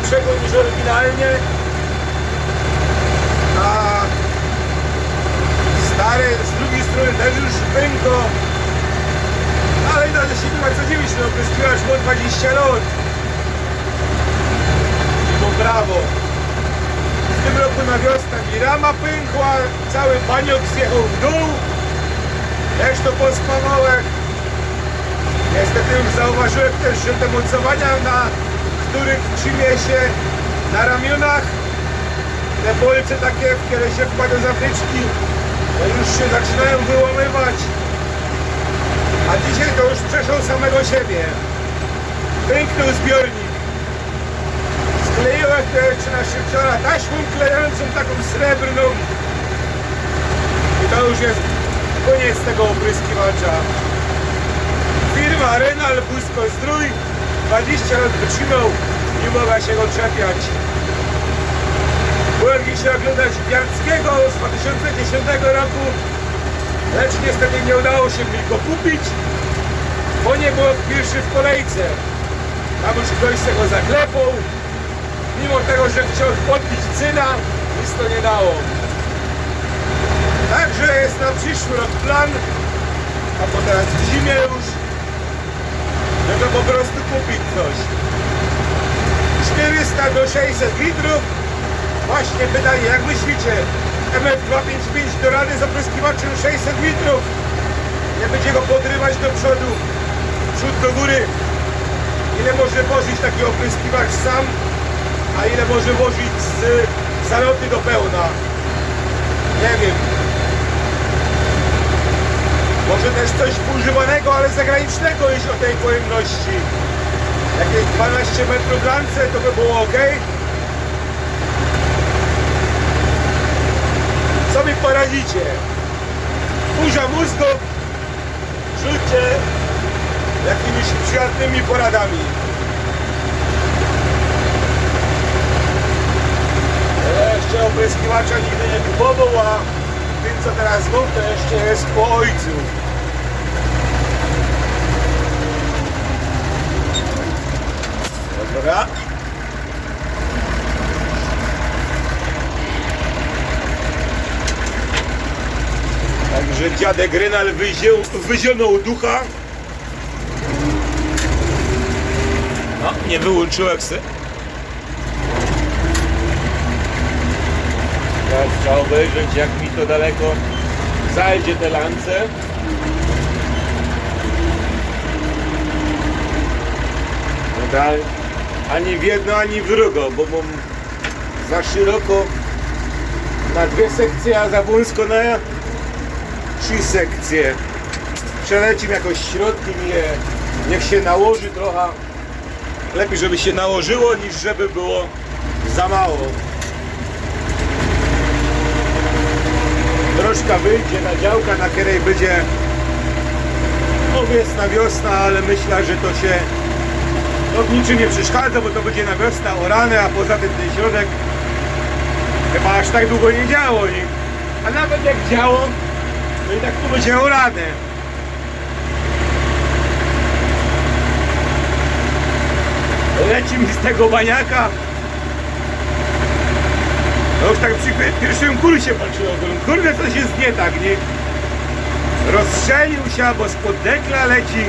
grubszego niż oryginalnie. A stary z drugiej strony też już pękło. Ale i że się ma co dziwić, no opryskiwacz ma 20 lat. I mu brawo. W tym roku na wiosnę mi rama pękła, cały baniok zjechał w dół. Też to pospawałem. Niestety już zauważyłem też, że te mocowania, na których trzymie się na ramionach, te bolce takie, w które się wkłada zapryczki, to już się zaczynają wyłamywać. A dzisiaj to już przeszło samego siebie. Pęknął zbiornik. Skleiłem to jeszcze na szybciora taśmą klejącą taką srebrną. I to już jest koniec tego opryskiwacza. Firma Renal Busko Zdrój 20 lat wytrzymał, nie mogła się go czepiać. Byłem dzisiaj oglądać Biarckiego z 2010 roku, lecz niestety nie udało się mi go kupić, bo nie był pierwszy w kolejce. Tam już ktoś z tego zaklepał, mimo tego, że chciał podbić cyna, nic to nie dało. Także jest na przyszły rok plan, a teraz w zimie już, to po prostu kupić coś. 400 do 600 litrów, właśnie wydaje, jak myślicie, MF255 do rady z opryskiwaczem 600 litrów, nie będzie go podrywać do przodu, przód do góry. Ile może wozić taki opryskiwacz sam, a ile może wozić z zaloty do pełna? Nie wiem. Może też coś używanego, ale zagranicznego, jeśli o tej pojemności. Jakieś 12 metrów lance, to by było ok. Co mi poradzicie? Burza mózgów, rzućcie jakimiś przyjaznymi poradami. Jeszcze opryskiwacza nigdy nie kupował, a tym co teraz mam, to jeszcze jest po ojcu. Dobra. Także dziadek Rynal wyziął, wyzionął ducha. No, nie wyłączyłem se. Teraz trzeba obejrzeć jak mi to daleko zajdzie te lance. No ani w jedno, ani w drugą, bo mam za szeroko na dwie sekcje, a za wąsko na trzy sekcje. Przelecim jakoś środkiem je, niech się nałoży trochę. Lepiej, żeby się nałożyło, niż żeby było za mało. Wyjdzie na działka, na której będzie owiesna wiosna, ale myślę, że to się to w niczym nie przeszkadza, bo to będzie na wiosnę orane, a poza tym ten środek chyba aż tak długo nie działo. Nie? A nawet jak działo, to i tak tu będzie orane. Leci mi z tego baniaka. No już tak przy pierwszym kursie patrzyłem, kurde coś jest nie tak, nie? Rozstrzelił się, bo spod dekla leci,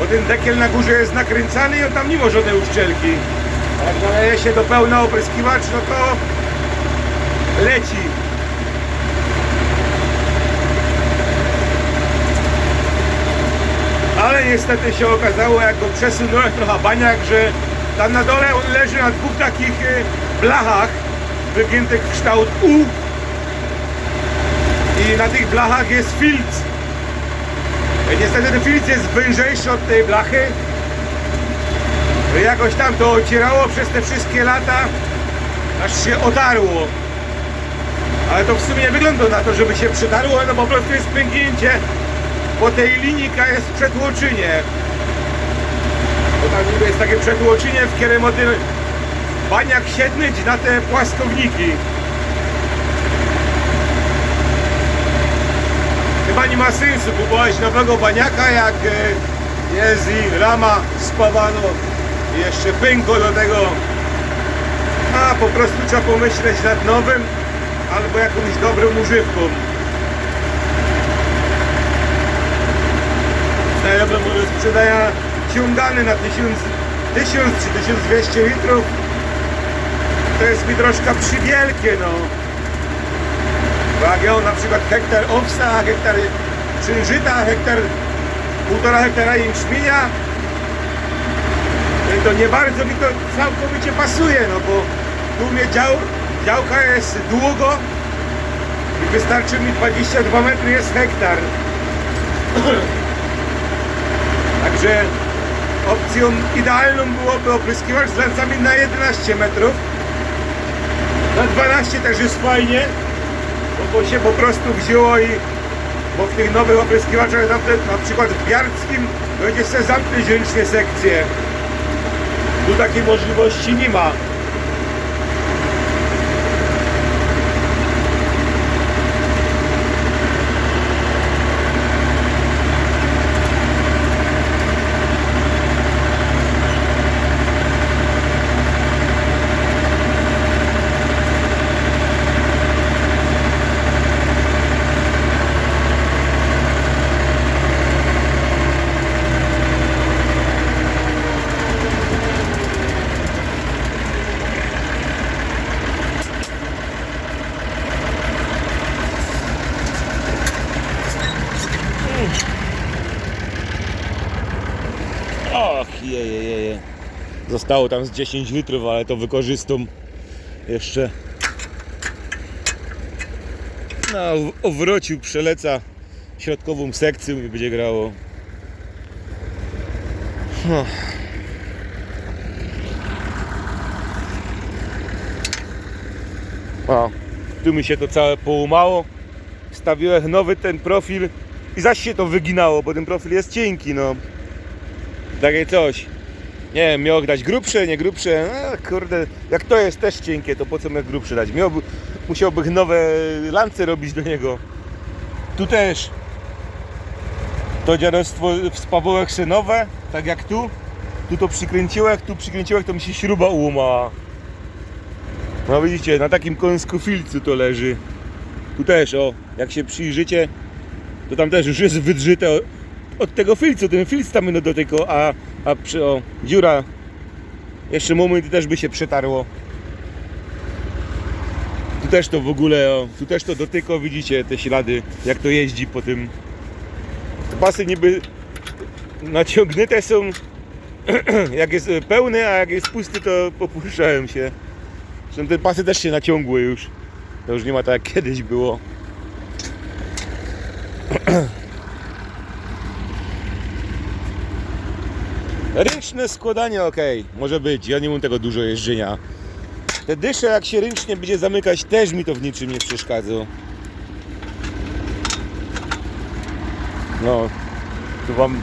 bo ten dekiel na górze jest nakręcany i on tam nie ma żadnej uszczelki. Jak naleje się do pełna opryskiwacz, no to leci. Ale niestety się okazało, jak go przesunąłem trochę baniak, że tam na dole on leży na dwóch takich y, blachach wygiętych w kształt U i na tych blachach jest filc. Niestety ten filc jest wężejszy od tej blachy. Jakoś tam to ocierało przez te wszystkie lata aż się otarło. Ale to w sumie nie wygląda na to, żeby się przytarło, no po prostu jest pęknięcie, bo tej linijka jest przetłoczynie. Bo tam niby jest takie przetłoczynie, w tym baniak siedmić na te płaskowniki. Chyba nie ma sensu kupować nowego baniaka, jak e, jest i rama spawano i jeszcze pękło do tego. A po prostu trzeba pomyśleć nad nowym albo jakąś dobrą używką. Znajomy może sprzedaje ciągany na 1000, 1000 czy 1200 litrów. To jest mi troszkę przywielkie, no. Mam na przykład hektar owsa, hektar czynżyta, hektar, półtora hektara jęczmienia, to nie bardzo mi to całkowicie pasuje, no bo tu mnie dział, działka jest długo i wystarczy mi 22 metry jest hektar. Także opcją idealną byłoby opryskiwacz z lancami na 11 metrów. Na 12 też jest fajnie, bo, się po prostu wzięło i bo w tych nowych opryskiwaczach na, na przykład w Biarckim będzie sobie zamknąć ręcznie sekcję. Tu takiej możliwości nie ma. Och, jeje, jeje. Zostało tam z 10 litrów, ale to wykorzystam jeszcze. No, owrocił, przeleca środkową sekcją i będzie grało. No. O, tu mi się to całe połumało. Wstawiłem nowy ten profil i zaś się to wyginało, bo ten profil jest cienki, no. Takie coś. Nie wiem, miał dać grubsze, nie grubsze. A, kurde, jak to jest też cienkie, to po co miał grubsze dać? Miałby, musiałby nowe lance robić do niego. Tu też. To dziadostwo w spawołach synowe, tak jak tu. Tu to przykręciłek, tu przykręciłek, to mi się śruba ułamała. No widzicie, na takim końsku filcu to leży. Tu też, o, jak się przyjrzycie, to tam też już jest wydrzyte od tego filcu, ten filc tam no dotyko, a, a przy, o, dziura jeszcze moment też by się przetarło. Tu też to w ogóle, o, tu też to dotyko, widzicie te ślady, jak to jeździ po tym. Te pasy niby naciągnięte są, jak jest e, pełny, a jak jest pusty, to popuszczałem się. Zresztą te pasy też się naciągły już. To już nie ma tak jak kiedyś było. Ręczne składanie ok, może być. Ja nie mam tego dużo jeżdżenia. Te dysze jak się ręcznie będzie zamykać też mi to w niczym nie przeszkadza. No, tu wam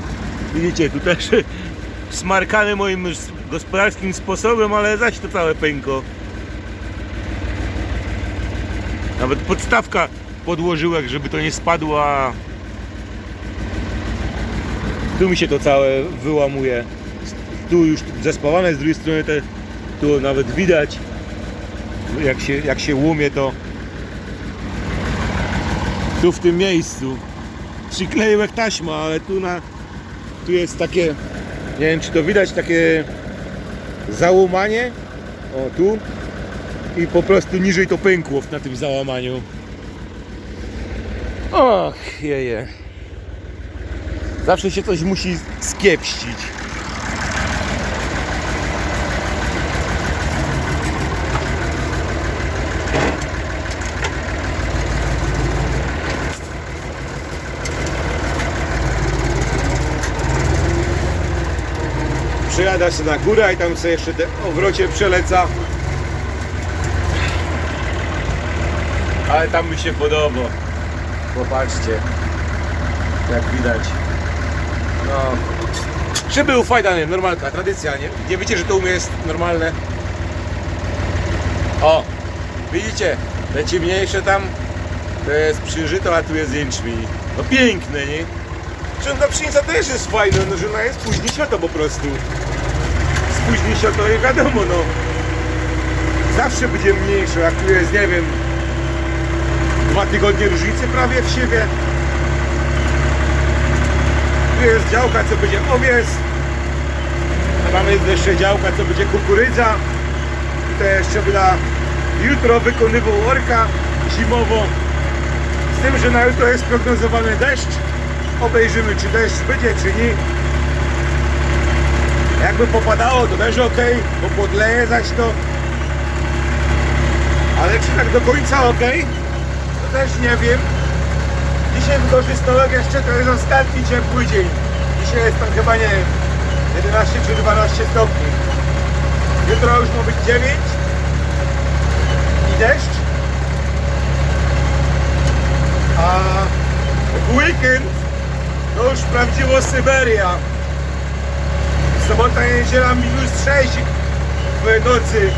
widzicie, tu też smarkany moim gospodarskim sposobem, ale zaś to całe pęko. Nawet podstawka podłożyłek, żeby to nie spadło, a tu mi się to całe wyłamuje. Tu już zespawane, z drugiej strony te, tu nawet widać jak się, jak się łumie to tu w tym miejscu. Przykleił jak taśma, ale tu na tu jest takie nie wiem czy to widać takie załamanie. O tu. I po prostu niżej to pękło na tym załamaniu. Och jeje. Zawsze się coś musi skiepścić. Przyjada się na górę i tam sobie jeszcze te owrocie przeleca. Ale tam mi się podoba. Popatrzcie. Jak widać. No. Szyby ufajdane, normalka, tradycja, nie? Nie wiecie, że to u mnie jest normalne? O! Widzicie? Te ciemniejsze tam to jest przyżyto, a tu jest jęczmień. No piękne, nie? Pszenica też jest fajna, no że ona jest później świata po prostu. Spóźni się to i wiadomo, no. Zawsze będzie mniejsze, jak tu jest, nie wiem, dwa tygodnie różnicy prawie w siebie. Tu jest działka, co będzie owiec. A jest jeszcze działka, co będzie kukurydza. I to jeszcze dla jutro wykonywał orka zimowo. Z tym, że na jutro jest prognozowany deszcz. Obejrzymy, czy deszcz będzie, czy nie. Jakby popadało, to też ok, bo podleje zaś to. Ale czy tak do końca ok? To też nie wiem. Dzisiaj wykorzystałem jeszcze, to jest ostatni ciepły dzień. Dzisiaj jest tam chyba, nie wiem, 11 czy 12 stopni. Jutro już ma być 9 i deszcz. A w weekend to już prawdziwo Syberia. Sobota, niedziela minus 6 w nocy,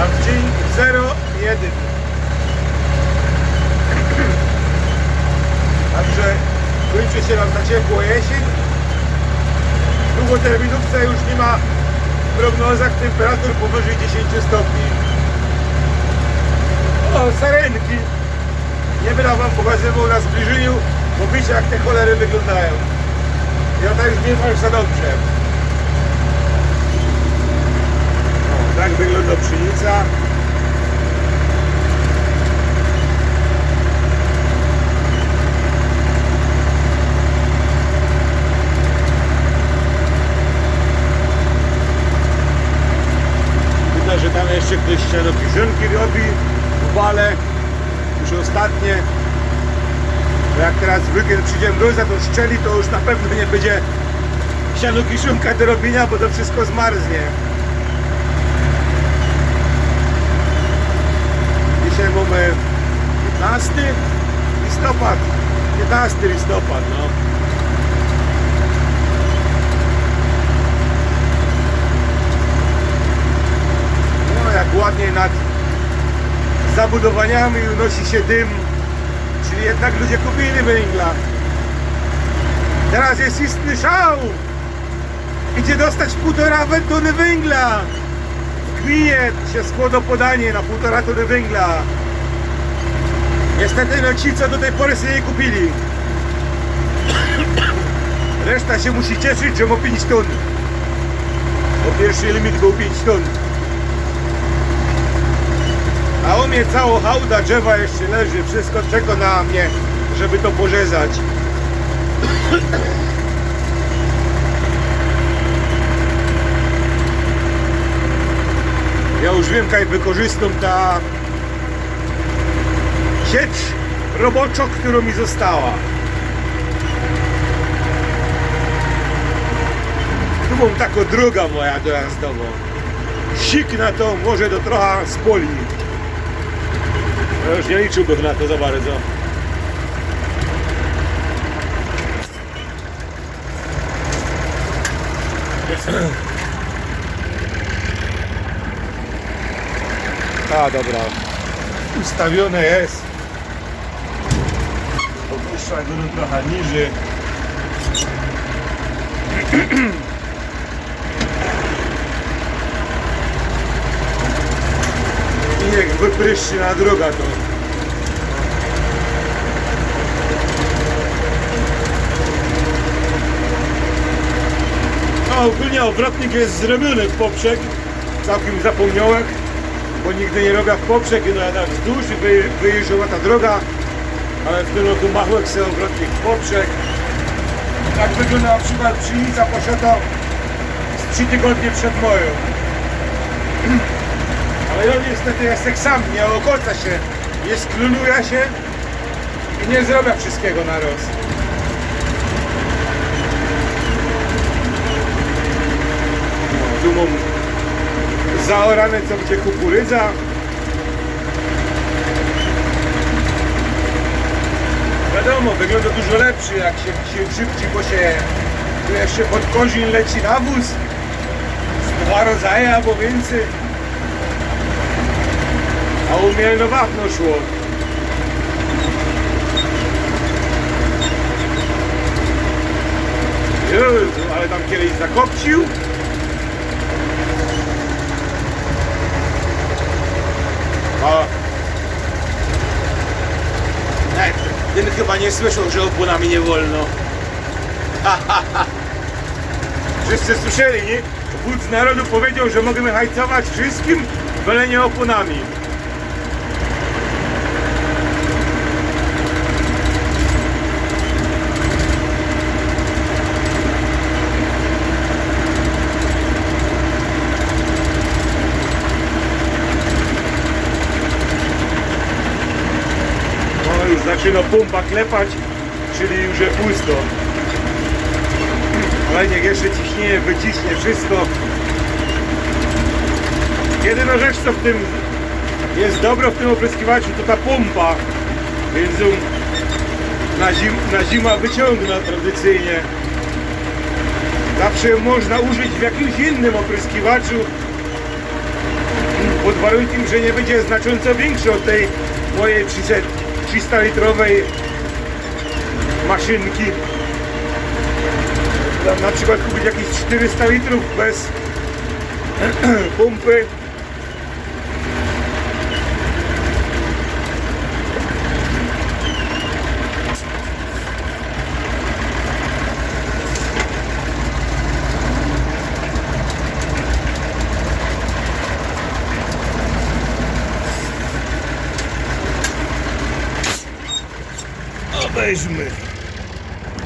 a w dzień 0, 1. Także kończy się nam ta ciepło jesień. W długoterminówce już nie ma w prognozach temperatur powyżej 10 stopni. O, sarenki. Nie będę wam pokazywał na zbliżeniu, bo wiecie jak te cholery wyglądają. Ja tak mam za dobrze. O, tak wygląda pszenica. Że tam jeszcze ktoś ścianopiżynki robi w bale. Już ostatnie. Bo jak teraz w weekend przyjdzie mroza, to szczeli, to już na pewno nie będzie sianokiszonka do robienia, bo to wszystko zmarznie. Dzisiaj mamy 15 listopad. 15 listopad, no. No jak ładnie nad zabudowaniami unosi się dym, jednak ludzie kupili węgla. Teraz jest istny szał. Idzie dostać półtora tony węgla. W gminie się składa podanie na półtora tony węgla. Niestety no ci, co do tej pory sobie nie kupili. Reszta się musi cieszyć, że ma 5 ton. Bo pierwszy limit był 5 ton. A u mnie cała hałda drzewa jeszcze leży, wszystko czeka na mnie, żeby to porzezać. Ja już wiem, jak wykorzystam ta sieć roboczo, którą mi została. Tu mam taką druga moja dojazdowa. Sik na to, może to trochę spoli. Ja już nie liczyłbym na to za bardzo. A dobra. Ustawione jest. Opuszczam go trochę niżej. I niech wypryszczy na droga to. No ogólnie obrotnik jest zrobiony w poprzek. Całkiem zapomniałem, bo nigdy nie robię w poprzek, no jednak wzdłuż wy, wyjeżdżała ta droga. Ale w tym roku machłem sobie obrotnik w poprzek. Tak wygląda na przykład pszenica posiada z 3 tygodnie przed moją. Ale ja niestety jestem sam, nie okoca się, nie sklunuję się i nie zrobię wszystkiego na roz. No, zaorane co będzie kukurydza. Wiadomo, wygląda dużo lepszy jak się, się szybciej posieje. Tu jeszcze pod kozin leci nawóz. Z dwa rodzaje albo więcej. A u mnie no wapno szło. Jezu, ale tam kiedyś zakopcił. A. Nie, ten chyba nie słyszał, że oponami nie wolno. Wszyscy słyszeli, nie? Wódz narodu powiedział, że możemy hajcować wszystkim, byle nie oponami. Zaczyna pompa klepać, czyli już jest pusto. Ale niech jeszcze ciśnienie wyciśnie wszystko. Jedyna rzecz co w tym jest dobro w tym opryskiwaczu to ta pompa. Więc na, zim, na zima wyciągna tradycyjnie. Zawsze można użyć w jakimś innym opryskiwaczu pod warunkiem, że nie będzie znacząco większy od tej mojej 300 litrowej maszynki. Tam na przykład kupić jakieś 400 litrów bez pompy.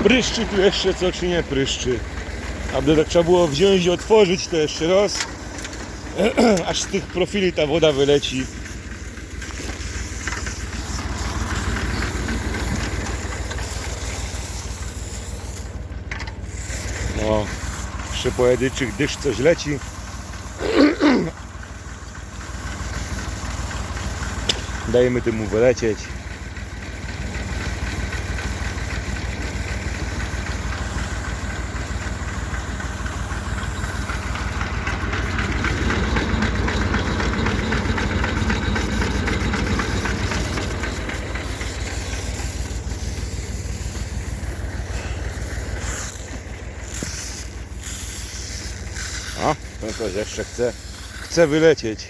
Pryszczy tu jeszcze co czy nie pryszczy. Aby tak trzeba było wziąć i otworzyć to jeszcze raz. Aż z tych profili ta woda wyleci. No, przy pojedynczych dysz coś leci. Dajemy temu wylecieć. O, to coś jeszcze chce, chce wylecieć.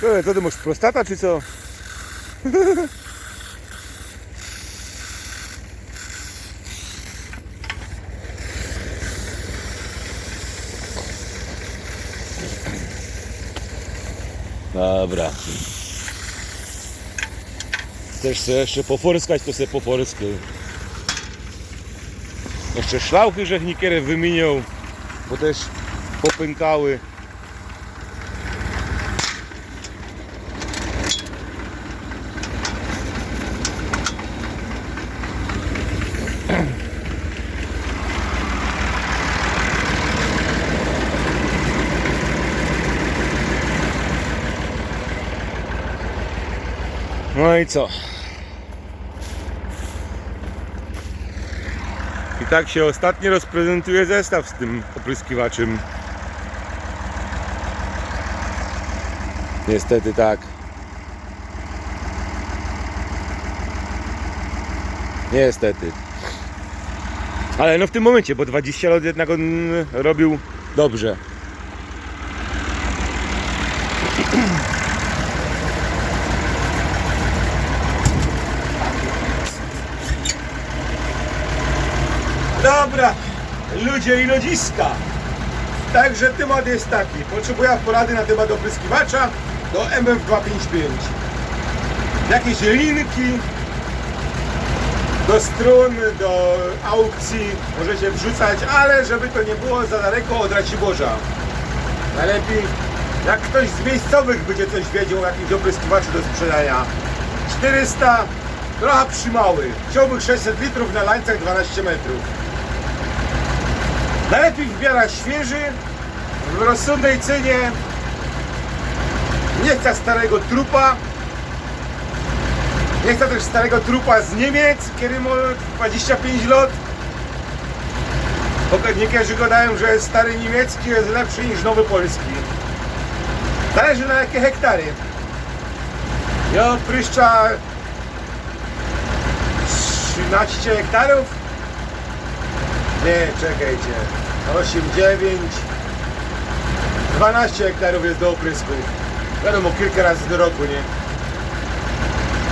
Co, co ty masz prostata czy co? Dobra. Chcesz sobie jeszcze poforskać, to sobie poforskaj. Jeszcze szlauchy żechnikiery wymienią, bo też popękały. No i co? Tak się ostatnio rozprezentuje zestaw z tym opryskiwaczem. Niestety tak. Niestety. Ale no w tym momencie, bo 20 lat jednak on robił dobrze. Dobra, ludzie i ludziska. Także temat jest taki. Potrzebuję porady na temat opryskiwacza do MF255. Jakieś linki do stron, do aukcji możecie wrzucać, ale żeby to nie było za daleko od Raciborza. Najlepiej, jak ktoś z miejscowych będzie coś wiedział o jakimś opryskiwaczu do sprzedania. 400, trochę przymały. Chciałbym 600 litrów na lańcach 12 metrów. Najlepiej wybierać świeży, w rozsądnej cenie Nie chcę starego trupa. Nie chcę też starego trupa z Niemiec, który ma 25 lat. Bo niektórzy gadają, że stary niemiecki jest lepszy niż nowy polski. Zależy na jakie hektary. Ja pryszcza 13 hektarów? Nie, czekajcie. 8, 9, 12 hektarów jest do oprysku. Wiadomo, kilka razy do roku, nie?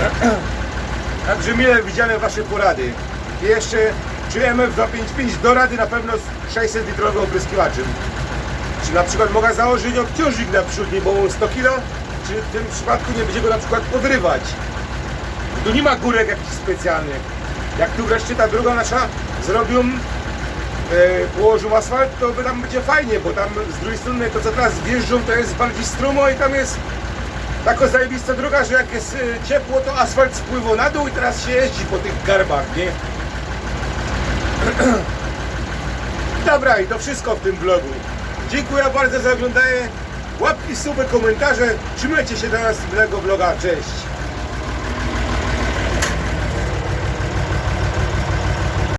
Także mile widziane Wasze porady. I jeszcze czy MF255 do rady na pewno z 600 litrowym opryskiwaczem. Czy na przykład mogę założyć obciążnik na przód, bo mam 100 kg? Czy w tym przypadku nie będzie go na przykład podrywać? Tu nie ma górek jakichś specjalnych. Jak tu wreszcie ta druga nasza zrobią, e, położą asfalt, to by tam będzie fajnie, bo tam z drugiej strony to co teraz wjeżdżą, to jest bardziej strumo i tam jest taka zajebista droga, że jak jest e, ciepło, to asfalt spływa na dół i teraz się jeździ po tych garbach, nie? Dobra i to wszystko w tym vlogu. Dziękuję bardzo za oglądanie. Łapki, suby, komentarze. Trzymajcie się do następnego vloga. Cześć!